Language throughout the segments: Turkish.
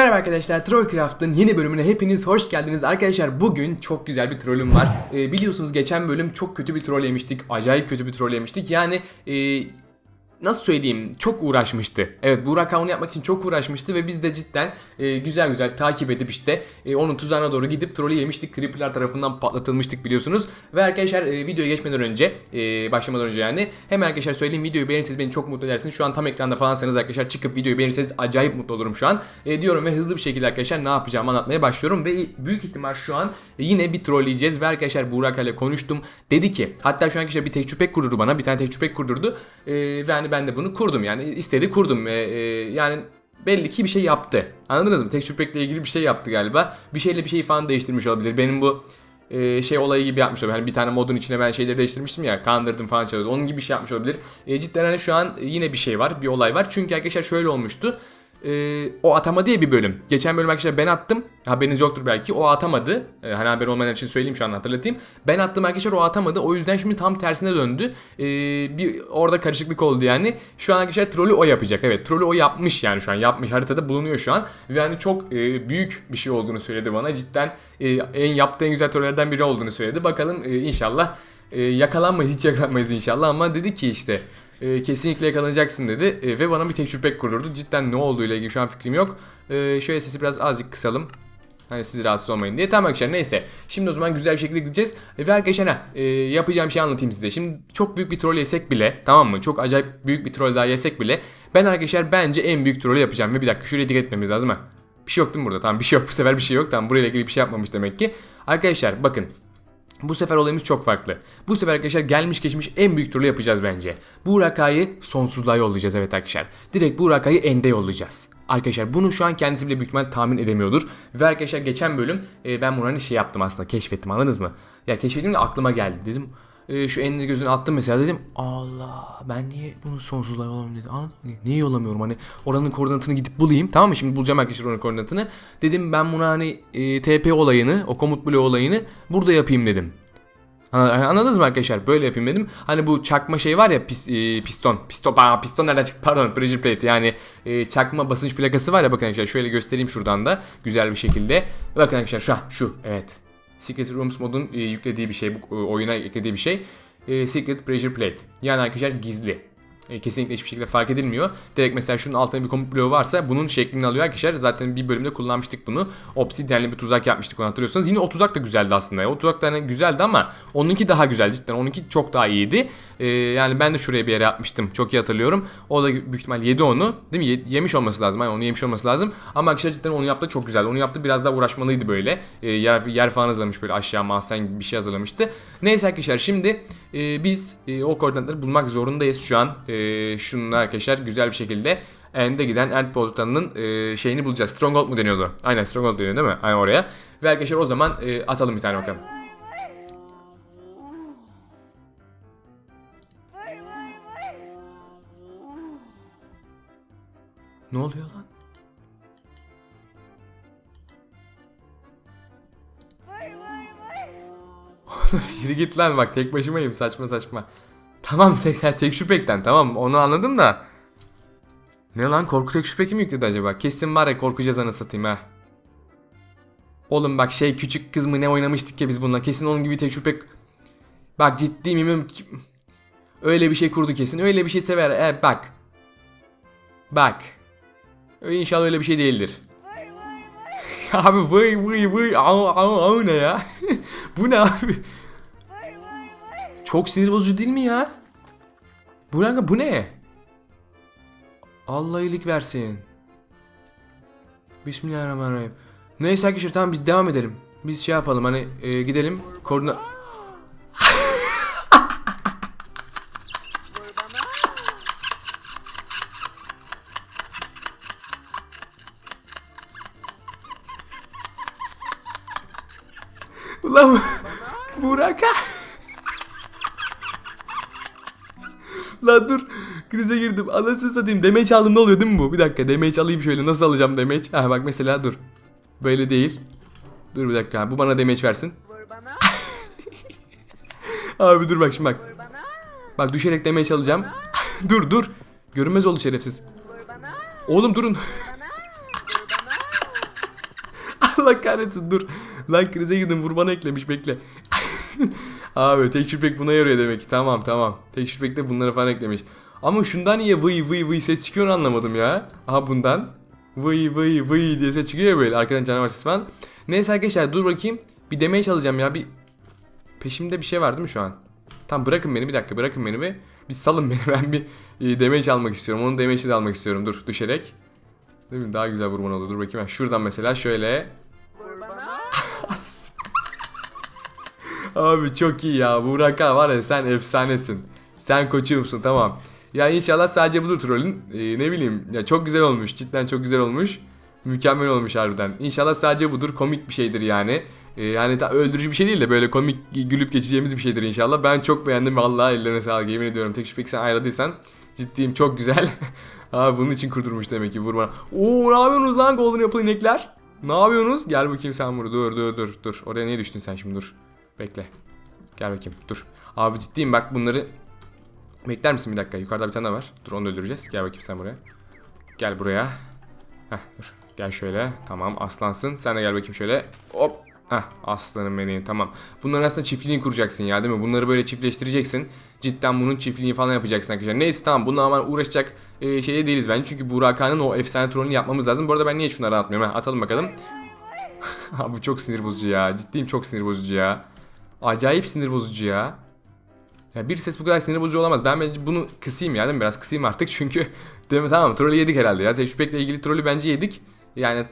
Merhaba arkadaşlar, Trollcraft'ın yeni bölümüne hepiniz hoş geldiniz. Arkadaşlar bugün çok güzel bir trollüm var. Ee, biliyorsunuz geçen bölüm çok kötü bir troll yemiştik. Acayip kötü bir troll yemiştik. Yani e, nasıl söyleyeyim çok uğraşmıştı. Evet Burak onu yapmak için çok uğraşmıştı ve biz de cidden e, güzel güzel takip edip işte e, onun tuzağına doğru gidip trolü yemiştik. Creeper'lar tarafından patlatılmıştık biliyorsunuz. Ve arkadaşlar e, videoya geçmeden önce e, başlamadan önce yani hemen arkadaşlar söyleyeyim videoyu beğenirseniz beni çok mutlu edersiniz. Şu an tam ekranda falansanız arkadaşlar çıkıp videoyu beğenirseniz acayip mutlu olurum şu an. E, diyorum ve hızlı bir şekilde arkadaşlar ne yapacağımı anlatmaya başlıyorum ve büyük ihtimal şu an yine bir trolleyeceğiz ve arkadaşlar Burak ile konuştum. Dedi ki hatta şu an arkadaşlar bir tecrübe kurdurdu bana. Bir tane tecrübe kurdurdu. E, ve ben de bunu kurdum yani istedi kurdum ve e, yani belli ki bir şey yaptı. Anladınız mı? Tecrübekle ilgili bir şey yaptı galiba. Bir şeyle bir şey falan değiştirmiş olabilir. Benim bu e, şey olayı gibi yapmış olabilir. Hani bir tane modun içine ben şeyleri değiştirmiştim ya kandırdım falan çalışıyordu. Onun gibi bir şey yapmış olabilir. E, cidden hani şu an yine bir şey var. Bir olay var. Çünkü arkadaşlar şöyle olmuştu. E, o atama diye bir bölüm. Geçen bölüm arkadaşlar ben attım. Haberiniz yoktur belki. O atamadı. E, hani haber olmayan için söyleyeyim şu an hatırlatayım. Ben attım arkadaşlar o atamadı. O yüzden şimdi tam tersine döndü. E, bir orada karışıklık oldu yani. Şu an arkadaşlar trolü o yapacak. Evet trolü o yapmış yani şu an. Yapmış. Haritada bulunuyor şu an. Ve yani çok e, büyük bir şey olduğunu söyledi bana. Cidden e, en yaptığı en güzel trollerden biri olduğunu söyledi. Bakalım e, inşallah e, yakalanmayız hiç yakalanmayız inşallah ama dedi ki işte e, kesinlikle yakalanacaksın dedi e, ve bana bir tecrübe kurdurdu. Cidden ne olduğuyla ilgili şu an fikrim yok. E, şöyle sesi biraz azıcık kısalım. Hani siz rahatsız olmayın diye. Tamam arkadaşlar neyse. Şimdi o zaman güzel bir şekilde gideceğiz. Ve arkadaşlar ha, e, yapacağım şeyi anlatayım size. Şimdi çok büyük bir troll yesek bile tamam mı? Çok acayip büyük bir troll daha yesek bile ben arkadaşlar bence en büyük trollü yapacağım. Ve bir dakika şuraya dikkat etmemiz lazım ha. Bir şey yok değil mi burada? Tamam bir şey yok bu sefer bir şey yok. Tamam burayla ilgili bir şey yapmamış demek ki. Arkadaşlar bakın bu sefer olayımız çok farklı. Bu sefer arkadaşlar gelmiş geçmiş en büyük turlu yapacağız bence. Bu rakayı sonsuzluğa yollayacağız evet arkadaşlar. Direkt bu rakayı ende yollayacağız. Arkadaşlar bunu şu an kendisi bile büyük ihtimal tahmin edemiyordur. Ve arkadaşlar geçen bölüm e, ben bunu hani şey yaptım aslında keşfettim anladınız mı? Ya keşfettim de aklıma geldi dedim. E, şu enleri gözüne attım mesela dedim. Allah ben niye bunu sonsuzluğa yollamıyorum dedim. Anladın mı? Niye yollamıyorum hani oranın koordinatını gidip bulayım tamam mı? Şimdi bulacağım arkadaşlar oranın koordinatını. Dedim ben buna hani e, TP olayını o komut bloğu olayını burada yapayım dedim. Anladınız mı arkadaşlar? Böyle yapayım dedim. Hani bu çakma şey var ya pis, e, piston. Piston, aa, piston nereden çıktı? Pardon pressure plate. Yani e, çakma basınç plakası var ya bakın arkadaşlar. Şöyle göstereyim şuradan da güzel bir şekilde. Bakın arkadaşlar şu şu evet. Secret Rooms modun e, yüklediği bir şey. Bu e, oyuna eklediği bir şey. E, Secret Pressure Plate. Yani arkadaşlar gizli. E, kesinlikle hiçbir şekilde fark edilmiyor. Direkt mesela şunun altında bir komut bloğu varsa bunun şeklini alıyor arkadaşlar. Zaten bir bölümde kullanmıştık bunu. Obsidian'li bir tuzak yapmıştık onu hatırlıyorsanız. Yine o tuzak da güzeldi aslında. O tuzak da hani güzeldi ama onunki daha güzel cidden. Onunki çok daha iyiydi. Ee, yani ben de şuraya bir yere yapmıştım. Çok iyi hatırlıyorum. O da büyük ihtimal yedi onu. Değil mi? Ye- yemiş olması lazım. Yani onu yemiş olması lazım. Ama arkadaşlar cidden onu yaptı çok güzeldi. Onu yaptı biraz daha uğraşmalıydı böyle. Ee, yer, yer falan hazırlamış böyle aşağı mahzen gibi bir şey hazırlamıştı. Neyse arkadaşlar şimdi e, biz e, o koordinatları bulmak zorundayız şu an. E, şununla arkadaşlar güzel bir şekilde End'e giden End portalının e, şeyini bulacağız. Stronghold mu deniyordu? Aynen Stronghold deniyor değil mi? Aynen oraya. Ve arkadaşlar o zaman e, atalım bir tane bakalım. Ne oluyor lan? Yürü git lan bak tek başımayım saçma saçma. Tamam tek, tek şüphekten tamam onu anladım da. Ne lan korku tek şüphe kim yükledi acaba? Kesin var ya korkacağız anı satayım ha. Oğlum bak şey küçük kız mı ne oynamıştık ya biz bununla. Kesin onun gibi tek şüphe... Bak ciddi miyim? Öyle bir şey kurdu kesin. Öyle bir şey sever. Evet bak. Bak. İnşallah öyle bir şey değildir. abi vıy vıy vıy au au au ne ya? Bu ne abi? Çok sinir bozucu değil mi ya? Bu ne? Bu ne? Allah iyilik versin. Bismillahirrahmanirrahim. Neyse arkadaşlar tamam biz devam edelim. Biz şey yapalım hani e, gidelim koordinat... Ulan Burak Lan dur. Krize girdim. Anasını satayım. Damage aldım ne oluyor değil mi bu? Bir dakika. Damage alayım şöyle. Nasıl alacağım damage? Ha bak mesela dur. Böyle değil. Dur bir dakika. Bu bana damage versin. Abi dur bak şimdi bak. Bak düşerek damage alacağım. Dur dur. Görünmez oldu şerefsiz. Oğlum durun. Allah kahretsin dur. Lan krize girdim. Vurmanı eklemiş bekle. Abi tek şüphek buna yarıyor demek ki. Tamam tamam. Tek şüphek de bunları falan eklemiş. Ama şundan niye vıy vıy vıy ses çıkıyor anlamadım ya. Aha bundan. Vıy vıy vıy diye ses çıkıyor ya böyle arkadan canavar sesi falan. Neyse arkadaşlar dur bakayım. Bir demeye çalacağım ya bir Peşimde bir şey var değil mi şu an? Tamam bırakın beni bir dakika bırakın beni bir. Bir salın beni ben bir e, almak istiyorum. Onun damage'i de almak istiyorum. Dur düşerek. Değil mi? Daha güzel vurman olur. Dur bakayım ben. Şuradan mesela şöyle. Abi çok iyi ya. Burak ağa var ya sen efsanesin. Sen koçumsun tamam. Ya inşallah sadece budur trollün. Ee, ne bileyim ya çok güzel olmuş. Cidden çok güzel olmuş. Mükemmel olmuş harbiden. İnşallah sadece budur. Komik bir şeydir yani. Ee, yani da öldürücü bir şey değil de böyle komik gülüp geçeceğimiz bir şeydir inşallah. Ben çok beğendim vallahi ellerine sağlık yemin ediyorum. Tek şüphe sen ayarladıysan ciddiyim çok güzel. Abi bunun için kurdurmuş demek ki vurma. Oo ne yapıyorsunuz lan golden yapılı inekler? Ne yapıyorsunuz? Gel bakayım sen buraya. Dur dur dur dur. Oraya niye düştün sen şimdi dur. Bekle. Gel bakayım dur. Abi ciddiyim bak bunları Bekler misin bir dakika? Yukarıda bir tane var. Dur onu öldüreceğiz. Gel bakayım sen buraya. Gel buraya. Heh dur. Gel şöyle. Tamam aslansın. Sen de gel bakayım şöyle. Hop. Heh aslanım benim tamam. Bunların aslında çiftliğini kuracaksın ya değil mi? Bunları böyle çiftleştireceksin. Cidden bunun çiftliğini falan yapacaksın arkadaşlar. Neyse tamam bununla hemen uğraşacak e, şeyde değiliz bence. Çünkü Burak Han'ın o efsane trollünü yapmamız lazım. Bu arada ben niye şunları atmıyorum? Ha, atalım bakalım. Abi çok sinir bozucu ya. Ciddiyim çok sinir bozucu ya. Acayip sinir bozucu ya. Ya bir ses bu kadar sinir bozucu olamaz. Ben bence bunu kısayım ya değil mi? Biraz kısayım artık çünkü değil mi? Tamam trolü yedik herhalde ya. Tecrübekle ilgili trolü bence yedik. Yani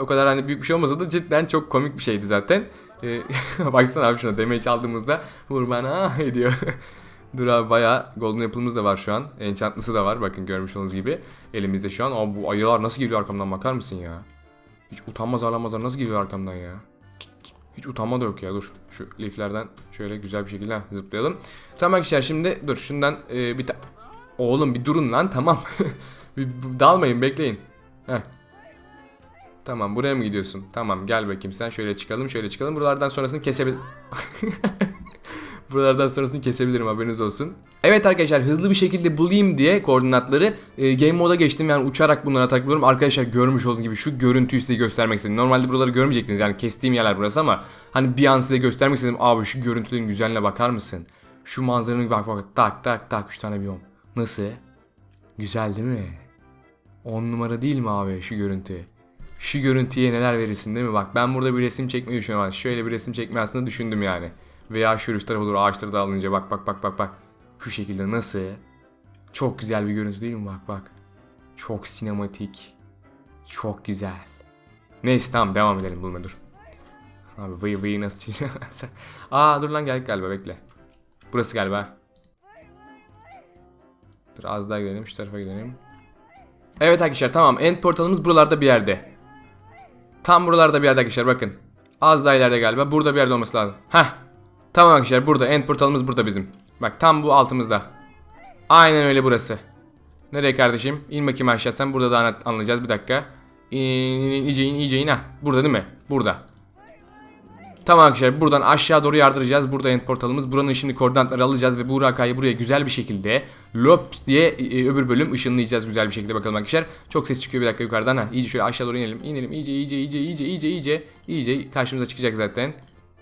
o kadar hani büyük bir şey olmasa da cidden çok komik bir şeydi zaten. Ee, baksana abi şuna demeyi çaldığımızda vur bana ediyor. Dur abi bayağı golden apple'ımız da var şu an. Enchantlısı da var bakın görmüş olduğunuz gibi. Elimizde şu an. Abi bu ayılar nasıl geliyor arkamdan bakar mısın ya? Hiç utanmaz ağlamazlar nasıl geliyor arkamdan ya? Hiç utanma da yok ya dur. Şu liflerden şöyle güzel bir şekilde zıplayalım. Tamam arkadaşlar şimdi dur şundan e, bir ta... Oğlum bir durun lan tamam. bir, dalmayın bekleyin. Heh. Tamam buraya mı gidiyorsun? Tamam gel bakayım sen şöyle çıkalım şöyle çıkalım. Buralardan sonrasını kesebil... Buralardan sonrasını kesebilirim haberiniz olsun. Evet arkadaşlar hızlı bir şekilde bulayım diye koordinatları e, game moda geçtim yani uçarak bunları buluyorum. Arkadaşlar görmüş olduğunuz gibi şu görüntüyü size göstermek istedim. Normalde buraları görmeyecektiniz yani kestiğim yerler burası ama hani bir an size göstermek istedim. Abi şu görüntülerin güzelliğine bakar mısın? Şu manzaranın bak bak tak tak tak 3 tane biyom. Nasıl? Güzel değil mi? 10 numara değil mi abi şu görüntü? Şu görüntüye neler verirsin değil mi? Bak ben burada bir resim çekmeyi düşünüyorum. Şöyle bir resim çekmeyi aslında düşündüm yani. Veya şu üst tarafa doğru ağaçları da alınca bak bak bak bak bak. Şu şekilde nasıl? Çok güzel bir görüntü değil mi? Bak bak. Çok sinematik. Çok güzel. Neyse tamam devam edelim bulma dur. Abi vıy vıy nasıl çizeceğim? Aa dur lan geldik galiba bekle. Burası galiba. Dur az daha gidelim şu tarafa gidelim. Evet arkadaşlar tamam end portalımız buralarda bir yerde. Tam buralarda bir yerde arkadaşlar bakın. Az daha ileride galiba. Burada bir yerde olması lazım. Heh. Tamam arkadaşlar burada end portalımız burada bizim. Bak tam bu altımızda. Aynen öyle burası. Nereye kardeşim? İn bakayım aşağı sen burada da anlayacağız bir dakika. İn, in, iyice in iyice in ha. Burada değil mi? Burada. Tamam arkadaşlar buradan aşağı doğru yardıracağız. Burada end portalımız. Buranın şimdi koordinatları alacağız ve Burakay'ı buraya güzel bir şekilde lops diye e, öbür bölüm ışınlayacağız güzel bir şekilde bakalım arkadaşlar. Çok ses çıkıyor bir dakika yukarıdan ha. İyice şöyle aşağı doğru inelim. İnelim iyice iyice iyice iyice iyice iyice karşımıza çıkacak zaten.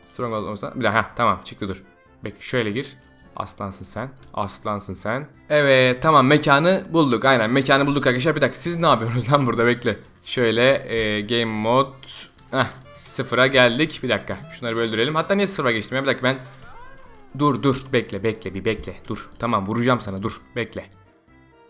Strong olmasa bir daha tamam çıktı dur. Bek şöyle gir. Aslansın sen. Aslansın sen. Evet tamam mekanı bulduk. Aynen mekanı bulduk arkadaşlar. Bir dakika siz ne yapıyorsunuz lan burada bekle. Şöyle e, game mode. Heh, sıfıra geldik. Bir dakika. Şunları böyle öldürelim. Hatta niye sıfıra geçtim ya? Bir dakika ben. Dur dur bekle bekle bir bekle. Dur. Tamam vuracağım sana dur. Bekle.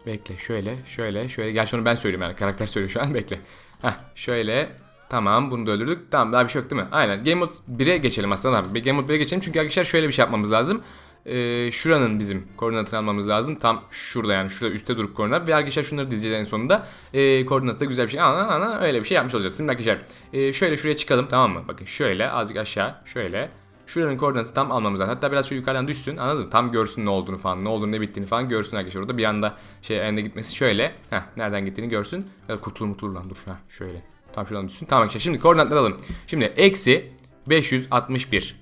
Bekle şöyle şöyle şöyle. Gerçi onu ben söyleyeyim yani karakter söylüyor şu an bekle. Heh şöyle Tamam bunu da öldürdük. Tamam daha bir şey yok değil mi? Aynen. Game Mode 1'e geçelim aslında abi. Game Mode 1'e geçelim çünkü arkadaşlar şöyle bir şey yapmamız lazım. Ee, şuranın bizim koordinatını almamız lazım. Tam şurada yani şurada üstte durup koordinat. Ve arkadaşlar şunları dizeceğiz sonunda. Ee, koordinatı da güzel bir şey. Ana, ana, öyle bir şey yapmış olacağız. Şimdi arkadaşlar e, şöyle şuraya çıkalım tamam mı? Bakın şöyle azıcık aşağı şöyle. Şuranın koordinatı tam almamız lazım. Hatta biraz şu yukarıdan düşsün anladın Tam görsün ne olduğunu falan. Ne olduğunu ne bittiğini falan görsün arkadaşlar. Orada bir anda şey ende gitmesi şöyle. Heh, nereden gittiğini görsün. Ya kurtulur mutulur lan dur. Heh, şöyle. Tam şuradan düşsün. Tamam arkadaşlar şimdi koordinatları alalım. Şimdi eksi 561.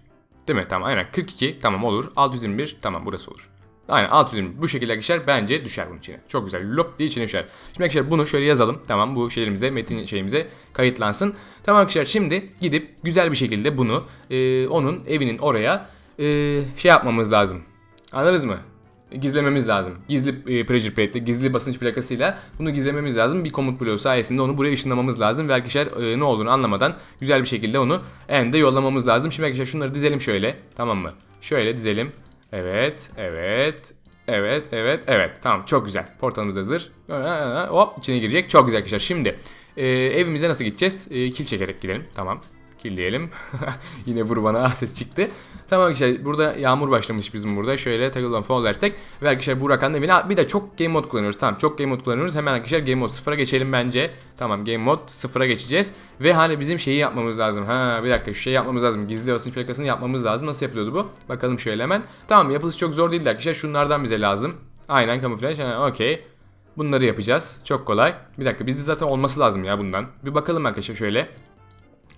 Değil mi? Tamam aynen. 42 tamam olur. 621 tamam burası olur. Aynen 620 bu şekilde arkadaşlar bence düşer bunun içine. Çok güzel lop diye içine düşer. Şimdi arkadaşlar bunu şöyle yazalım. Tamam bu şeylerimize metin şeyimize kayıtlansın. Tamam arkadaşlar şimdi gidip güzel bir şekilde bunu e, onun evinin oraya e, şey yapmamız lazım. Anladınız mı? Gizlememiz lazım. Gizli e, pressure plate'de, gizli basınç plakasıyla bunu gizlememiz lazım. Bir komut bloğu sayesinde onu buraya ışınlamamız lazım. Ve arkadaşlar e, ne olduğunu anlamadan güzel bir şekilde onu end'e yollamamız lazım. Şimdi arkadaşlar şunları dizelim şöyle. Tamam mı? Şöyle dizelim. Evet, evet, evet, evet, evet. Tamam çok güzel. Portalımız hazır. Hop içine girecek. Çok güzel arkadaşlar. Şimdi e, evimize nasıl gideceğiz? E, kil çekerek gidelim. Tamam. Killeyelim. Yine vur bana ses çıktı. Tamam arkadaşlar burada yağmur başlamış bizim burada. Şöyle takıldan fall dersek. Ve arkadaşlar bu rakamda evine bir de çok game mode kullanıyoruz. Tamam çok game mode kullanıyoruz. Hemen arkadaşlar game mode sıfıra geçelim bence. Tamam game mode sıfıra geçeceğiz. Ve hani bizim şeyi yapmamız lazım. Ha bir dakika şu şeyi yapmamız lazım. Gizli basınç plakasını yapmamız lazım. Nasıl yapılıyordu bu? Bakalım şöyle hemen. Tamam yapılışı çok zor değil arkadaşlar. Şunlardan bize lazım. Aynen kamuflaj. Ha okey. Bunları yapacağız. Çok kolay. Bir dakika bizde zaten olması lazım ya bundan. Bir bakalım arkadaşlar şöyle.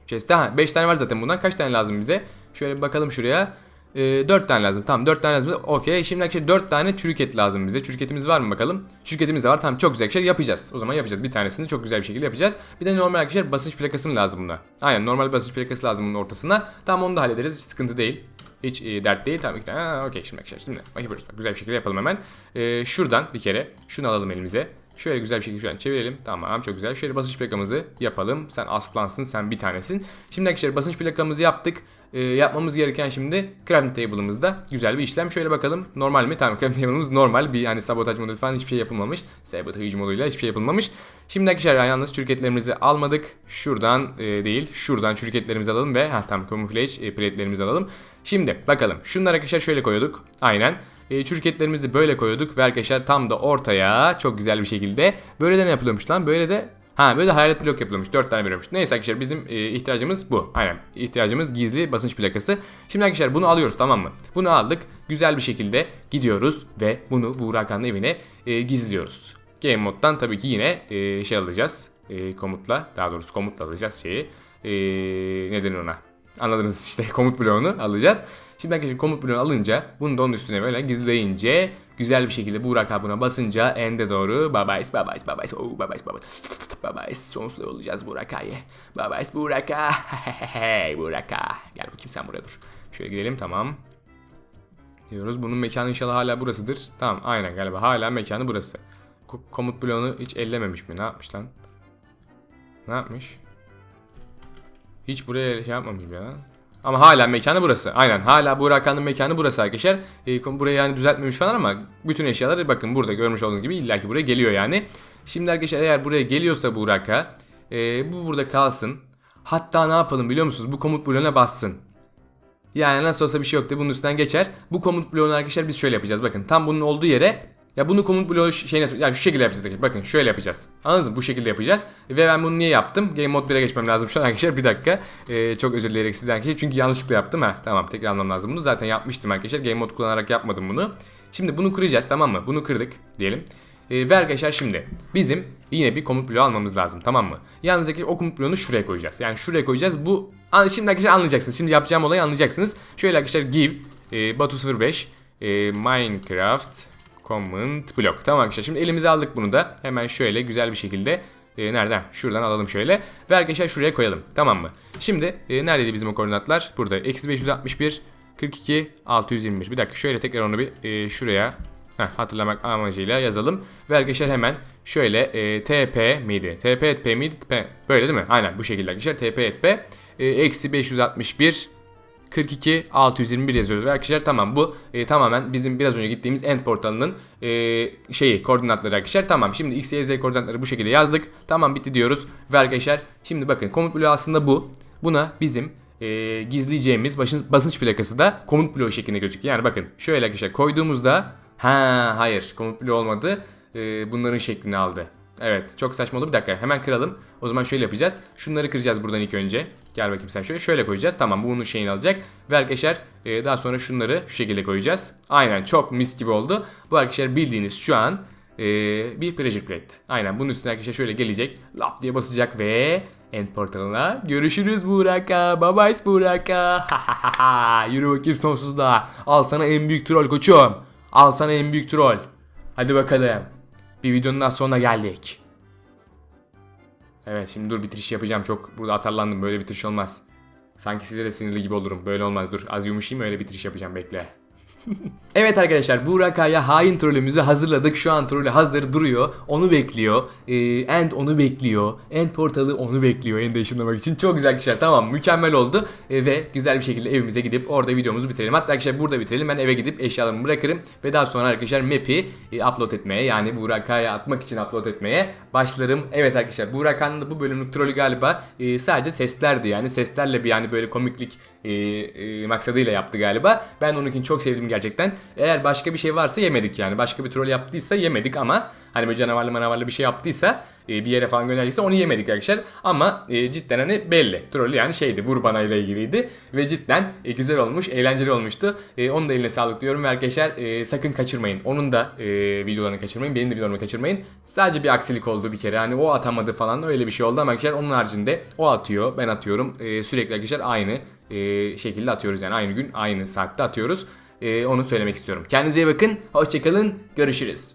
Chest'te ha 5 tane var zaten bundan. Kaç tane lazım bize? Şöyle bir bakalım şuraya. E, 4 tane lazım. Tamam 4 tane lazım. Okey. Şimdi arkadaşlar 4 tane çürük et lazım bize. Çürük etimiz var mı bakalım? Çürük etimiz de var. Tamam çok güzel arkadaşlar yapacağız. O zaman yapacağız. Bir tanesini çok güzel bir şekilde yapacağız. Bir de normal arkadaşlar basınç plakası mı lazım buna? Aynen normal basınç plakası lazım bunun ortasına. Tamam onu da hallederiz. Hiç sıkıntı değil. Hiç e, dert değil. Tamam iki tane. Ha, okey şimdi arkadaşlar. Şimdi yapıyoruz. Güzel bir şekilde yapalım hemen. E, şuradan bir kere şunu alalım elimize. Şöyle güzel bir şekilde an çevirelim. Tamam çok güzel. Şöyle basınç plakamızı yapalım. Sen aslansın sen bir tanesin. Şimdi arkadaşlar basınç plakamızı yaptık. Ee, yapmamız gereken şimdi crafting table'ımızda güzel bir işlem. Şöyle bakalım normal mi? Tamam crafting table'ımız normal. Bir hani sabotaj modu falan hiçbir şey yapılmamış. Sabotaj moduyla hiçbir şey yapılmamış. Şimdi arkadaşlar yalnız çürüketlerimizi almadık. Şuradan e, değil şuradan çürüketlerimizi alalım ve ha tamam camouflage e, plate'lerimizi alalım. Şimdi bakalım şunları arkadaşlar şöyle koyuyorduk. Aynen. E, çürüketlerimizi böyle koyuyorduk ve arkadaşlar tam da ortaya çok güzel bir şekilde böyle de ne yapılıyormuş lan? Böyle de Ha böyle de hayalet blok yapılıyormuş. 4 tane veriyormuş. Neyse arkadaşlar bizim e, ihtiyacımız bu. Aynen. İhtiyacımız gizli basınç plakası. Şimdi arkadaşlar bunu alıyoruz tamam mı? Bunu aldık. Güzel bir şekilde gidiyoruz ve bunu Buğra Hakan'ın evine e, gizliyoruz. Game moddan tabii ki yine e, şey alacağız. E, komutla daha doğrusu komutla alacağız şeyi. E, ne ona? Anladınız işte komut bloğunu alacağız. Şimdi arkadaşlar komut bloğunu alınca bunu da onun üstüne böyle gizleyince güzel bir şekilde Burak abuna basınca ende doğru babayız babayız babayız oh babayız babayız babayız sonsuz olacağız Buraka'yı babayız Buraka hey Buraka gel bakayım sen buraya dur. Şöyle gidelim tamam. Diyoruz bunun mekanı inşallah hala burasıdır. Tamam aynen galiba hala mekanı burası. Ko- komut bloğunu hiç ellememiş mi? Ne yapmış lan? Ne yapmış? Hiç buraya şey yapmamış ya ama hala mekanı burası. Aynen hala Burak Hakan'ın mekanı burası arkadaşlar. E, burayı yani düzeltmemiş falan ama bütün eşyaları bakın burada görmüş olduğunuz gibi illaki buraya geliyor yani. Şimdi arkadaşlar eğer buraya geliyorsa Burak e, bu burada kalsın. Hatta ne yapalım biliyor musunuz? Bu komut bloğuna bassın. Yani nasıl olsa bir şey yok da bunun üstünden geçer. Bu komut bloğunu arkadaşlar biz şöyle yapacağız. Bakın tam bunun olduğu yere ya bunu komut bloğu şeyine yani şu şekilde yapacağız. Bakın şöyle yapacağız. Anladınız mı? Bu şekilde yapacağız. Ve ben bunu niye yaptım? Game mode 1'e geçmem lazım şu an arkadaşlar. Bir dakika. Ee, çok özür dileyerek sizden arkadaşlar. Çünkü yanlışlıkla yaptım. ha. tamam tekrar almam lazım bunu. Zaten yapmıştım arkadaşlar. Game mode kullanarak yapmadım bunu. Şimdi bunu kıracağız tamam mı? Bunu kırdık diyelim. Ee, ve arkadaşlar şimdi bizim yine bir komut bloğu almamız lazım tamam mı? Yalnız o komut bloğunu şuraya koyacağız. Yani şuraya koyacağız. Bu şimdi arkadaşlar anlayacaksınız. Şimdi yapacağım olayı anlayacaksınız. Şöyle arkadaşlar give e, Batu 05 e, Minecraft Comment block. Tamam arkadaşlar şimdi elimize aldık bunu da. Hemen şöyle güzel bir şekilde e, nereden? Şuradan alalım şöyle. Ve arkadaşlar şuraya koyalım. Tamam mı? Şimdi e, neredeydi bizim o koordinatlar? Burada. Eksi 561 42 621. Bir dakika şöyle tekrar onu bir e, şuraya heh, hatırlamak amacıyla yazalım. Ve arkadaşlar hemen şöyle e, TP miydi? TP et P miydi? P. Böyle değil mi? Aynen bu şekilde arkadaşlar. TP et P. E, eksi 561 42 621 yazıyoruz arkadaşlar tamam bu e, tamamen bizim biraz önce gittiğimiz end portalının e, şeyi koordinatları arkadaşlar. Tamam şimdi x y z koordinatları bu şekilde yazdık. Tamam bitti diyoruz. Ve arkadaşlar şimdi bakın komut bloğu aslında bu. Buna bizim e, gizleyeceğimiz basın, basınç plakası da komut bloğu şeklinde gözüküyor. Yani bakın şöyle arkadaşlar koyduğumuzda ha hayır komut bloğu olmadı. E, bunların şeklini aldı Evet çok saçma oldu bir dakika hemen kıralım. O zaman şöyle yapacağız. Şunları kıracağız buradan ilk önce. Gel bakayım sen şöyle. Şöyle koyacağız. Tamam bu bunun şeyini alacak. Ve arkadaşlar e, daha sonra şunları şu şekilde koyacağız. Aynen çok mis gibi oldu. Bu arkadaşlar bildiğiniz şu an e, bir pressure plate. Aynen bunun üstüne arkadaşlar şöyle gelecek. Lap diye basacak ve end portalına görüşürüz Buraka. Bye bye Buraka. Yürü bakayım sonsuzluğa. Al sana en büyük troll koçum. Al sana en büyük troll. Hadi bakalım. Bir videonun daha sonuna geldik. Evet şimdi dur bitiriş yapacağım. Çok burada atarlandım. Böyle bitiriş olmaz. Sanki size de sinirli gibi olurum. Böyle olmaz. Dur az yumuşayayım öyle bitiriş yapacağım. Bekle. Evet arkadaşlar Burak Aya hain trolümüzü hazırladık. Şu an trolü hazır duruyor. Onu bekliyor. Ee, End onu bekliyor. End portalı onu bekliyor. End'e ışınlamak için. Çok güzel arkadaşlar. Tamam mükemmel oldu. Ee, ve güzel bir şekilde evimize gidip orada videomuzu bitirelim. Hatta arkadaşlar burada bitirelim. Ben eve gidip eşyalarımı bırakırım. Ve daha sonra arkadaşlar map'i e, upload etmeye yani Burak Aya atmak için upload etmeye başlarım. Evet arkadaşlar Burak Aya'nın da bu bölümlük trolü galiba e, sadece seslerdi. Yani seslerle bir yani böyle komiklik e, e, maksadıyla yaptı galiba. Ben onunkini çok sevdim gerçekten. Eğer başka bir şey varsa yemedik yani. Başka bir troll yaptıysa yemedik ama hani böyle canavarlı manavarlı bir şey yaptıysa e, bir yere falan gönderdiyse onu yemedik arkadaşlar. Ama e, cidden hani belli. Troll yani şeydi vur bana ile ilgiliydi. Ve cidden e, güzel olmuş, eğlenceli olmuştu. E, onun da eline sağlık diyorum ve arkadaşlar e, sakın kaçırmayın. Onun da e, videolarını kaçırmayın. Benim de videolarımı kaçırmayın. Sadece bir aksilik oldu bir kere. Hani o atamadı falan öyle bir şey oldu ama arkadaşlar onun haricinde o atıyor, ben atıyorum. E, sürekli arkadaşlar aynı e, şekilde atıyoruz yani aynı gün aynı saatte atıyoruz. E, onu söylemek istiyorum. Kendinize iyi bakın. Hoşçakalın. Görüşürüz.